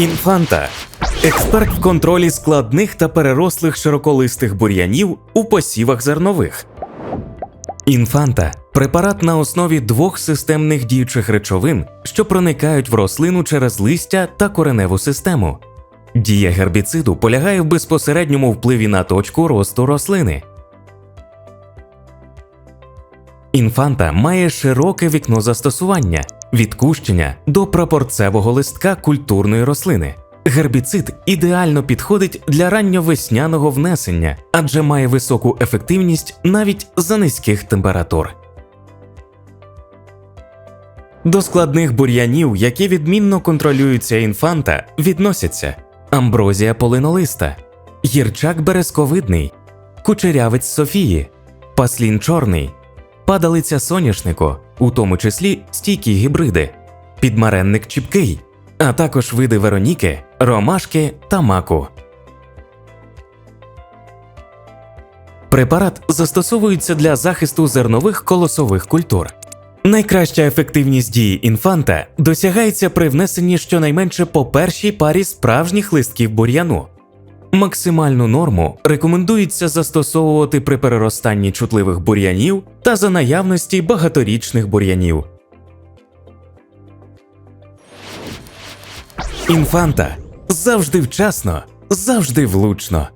Інфанта експерт в контролі складних та перерослих широколистих бур'янів у посівах зернових. Інфанта препарат на основі двох системних діючих речовин, що проникають в рослину через листя та кореневу систему. Дія гербіциду полягає в безпосередньому впливі на точку росту рослини. Інфанта має широке вікно застосування від кущення до прапорцевого листка культурної рослини. Гербіцид ідеально підходить для ранньовесняного внесення, адже має високу ефективність навіть за низьких температур. До складних бур'янів, які відмінно контролюються інфанта, відносяться амброзія полинолиста, гірчак березковидний, кучерявець Софії, паслін чорний, падалиця соняшнику, у тому числі стійкі гібриди, підмаренник чіпкий, а також види вероніки, ромашки та маку. Препарат застосовується для захисту зернових колосових культур. Найкраща ефективність дії інфанта досягається при внесенні щонайменше по першій парі справжніх листків бур'яну. Максимальну норму рекомендується застосовувати при переростанні чутливих бур'янів та за наявності багаторічних бур'янів. Інфанта завжди вчасно, завжди влучно.